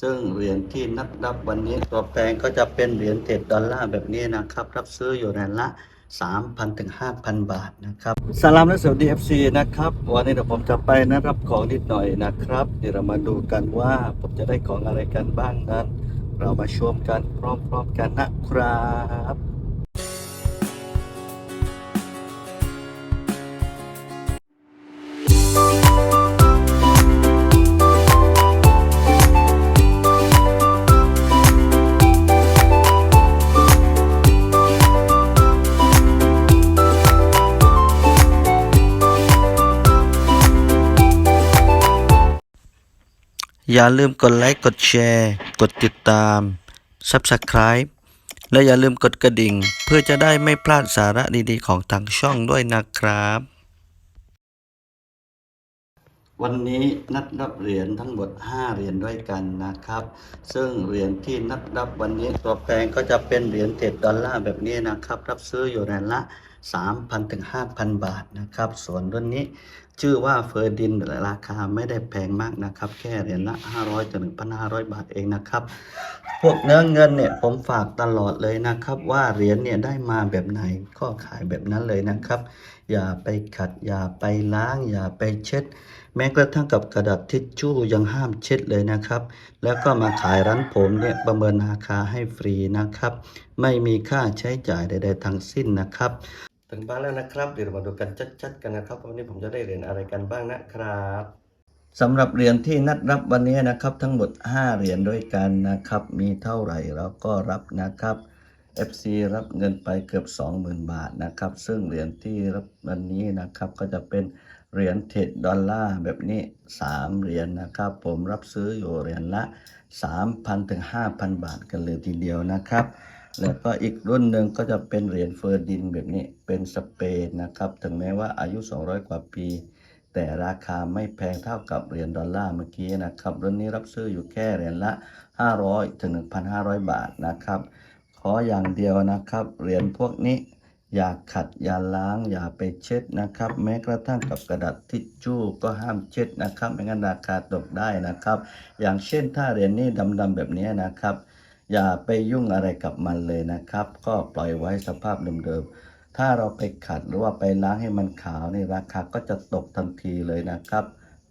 ซึ่งเหรียญที่นัดรับวันนี้ตัวแปลงก็จะเป็นเหรียญเจ็ดดอลลาร์แบบนี้นะครับ รับซื้ออยู่แรียญละ3,000ถึง5,000 บาทนะครับสลามและสวัสดี FC นะครับ วันนี้เดี๋ยวผมจะไปนะรับของนิดหน่อยนะครับ เดี๋ยวเรามาดูกันว่าผมจะได้ของอะไรกันบ้างนั้น เรามาชมกันพร้อมๆกันนะครับ อย่าลืมกดไลค์ กดแชร์ กดติดตาม Subscribe และอย่าลืมกดกระดิ่ง เพื่อจะได้ไม่พลาดสาระดีๆ ของทางช่องด้วยนะครับ วันนี้นัดรับเหรียญทั้งหมด 5 เหรียญด้วยกันนะครับ ซึ่งเหรียญที่นัดรับวันนี้ตัวแปงก็จะเป็นเหรียญ7ดดอลลาร์แบบนี้นะครับ รับซื้ออยู่เหรียญละ 3,000ถึง5,000 บาทนะครับ ส่วนรุ่นนี้ ชื่อว่าเฟอร์ดินราคาไม่ได้แพงมากนะครับ แค่เหรียญละ 500ถึง1,500 บาทเองนะครับ พวกเนื้อเงินเนี่ยผมฝากตลอดเลยนะครับ ว่าเหรียญเนี่ยได้มาแบบไหนก็ขายแบบนั้นเลยนะครับ อย่าไปขัด อย่าไปล้าง อย่าไปเช็ด แม้กระทั่งกับกระดาษทิชชู่ยังห้ามเช็ดเลยนะครับ แล้วก็มาขายร้านผมเนี่ยประเมินราคาให้ฟรีนะครับ ไม่มีค่าใช้จ่ายใด ๆทั้งสิ้นนะครับ ถึงบ้านแล้วนะครับ เดี๋ยวมาดูกันชัดๆกันนะครับวันนี้ผมจะได้เรียญอะไรกันบ้างนะครับสำหรับเหรียญที่นัดรับวันนี้นะครับ ทั้งหมด 5เหรียญด้วยกันนะครับ มีเท่าไหร่เราก็รับนะครับ FC รับเงินไปเกือบ 20,000 บาทนะครับ ซึ่งเหรียญที่รับวันนี้นะครับ ก็จะเป็นเหรียญเทรดดอลลาร์แบบนี้ 3 เหรียญนะครับ ผมรับซื้ออยู่เหรียญละ 3,000ถึง5,000 บาทกันเลยทีเดียวนะครับ แล้วก็อีกรุ่นหนึ่งก็จะเป็นเหรียญเฟอร์ดินแบบนี้เป็นสเปนนะครับ ถึงแม้ว่าอายุ 200 กว่าปี แต่ราคาไม่แพงเท่ากับเหรียญดอลลาร์เมื่อกี้นะครับ รุ่นนี้รับซื้ออยู่แค่เหรียญละ 500 ถึง 1,500 บาทนะครับ ขออย่างเดียวนะครับ เหรียญพวกนี้อย่าขัดอย่าล้างอย่าไปเช็ดนะครับ แม้กระทั่งกับกระดาษทิชชู่ก็ห้ามเช็ดนะครับไม่งั้นราคาตกได้นะครับ อย่างเช่นถ้าเหรียญนี้ดำๆแบบนี้นะครับ อย่าไปยุ่งอะไรกับมันเลยนะครับ ก็ปล่อยไว้สภาพเดิมๆ ถ้าเราไปขัดหรือว่าไปล้างให้มันขาวนี่ราคาก็จะตกทันทีเลยนะครับ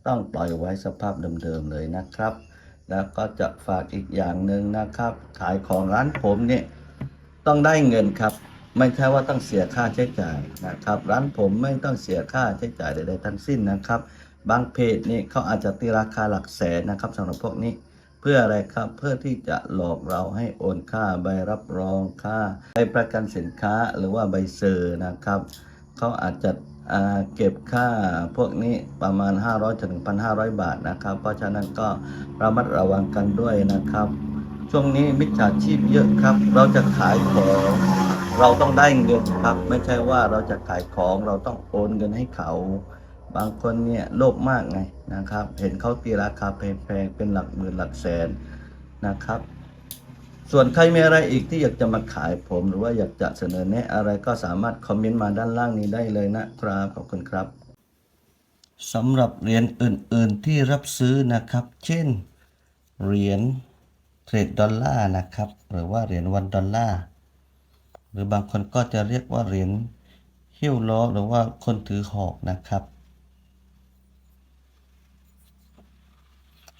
ต้องปล่อยไว้สภาพเดิมๆเลยนะครับ แล้วก็จะฝากอีกอย่างหนึ่งนะครับ ขายของร้านผมเนี่ยต้องได้เงินครับ ไม่ใช่ว่าต้องเสียค่าใช้จ่ายนะครับ ร้านผมไม่ต้องเสียค่าใช้จ่ายใดๆทั้งสิ้นนะครับ บางเพจนี่เขาอาจจะตีราคาหลักแสนนะครับสำหรับพวกนี้ พื่ออะไรครับ เพื่อที่จะหลอกเราให้โอนค่าใบรับรองค่าใบประกันสินค้าหรือว่าใบเซอร์นะครับเขาอาจจะเก็บค่าพวกนี้ประมาณ 500ถึง1,500 บาทนะครับ เพราะฉะนั้นก็ระมัดระวังกันด้วยนะครับ ช่วงนี้มิจฉาชีพเยอะครับ เราจะขายของเราต้องได้เงินครับ ไม่ใช่ว่าเราจะขายของเราต้องโอนเงินให้เขา บางคนเนี่ยโลภมากไงนะครับ เห็นเขาตีราคาแพงๆเป็นหลักหมื่นหลักแสนนะครับ ส่วนใครมีอะไรอีกที่อยากจะมาขายผม หรือว่าอยากจะเสนอแนะอะไรก็สามารถคอมเมนต์มาด้านล่างนี้ได้เลยนะครับขอบคุณครับสำหรับเหรียญอื่น ๆที่รับซื้อนะครับ เช่นเหรียญเทรดดอลลาร์นะครับ หรือว่าเหรียญวันดอลลาร์หรือบางคนก็จะเรียกว่าเหรียญหิ้วล้อหรือว่าคนถือหอกนะครับ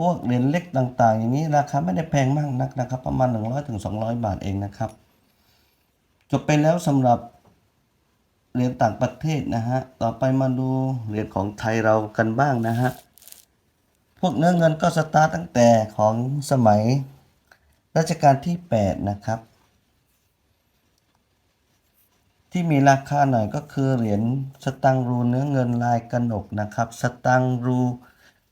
พวกเหรียญเล็กต่าง ๆ อย่างนี้ราคาไม่ได้แพงมากนักนะครับ ประมาณ 100ถึง200บาทเองนะครับ จบไปแล้วสำหรับเหรียญต่างประเทศนะฮะ ต่อไปมาดูเหรียญของไทยเรากันบ้างนะฮะ พวกเนื้อเงินก็สตาร์ตตั้งแต่ของสมัยรัชกาลที่ 8 นะครับ ที่มีราคาหน่อยก็คือเหรียญสตังรูเนื้อเงินลายกระหนกนะครับ สตังรู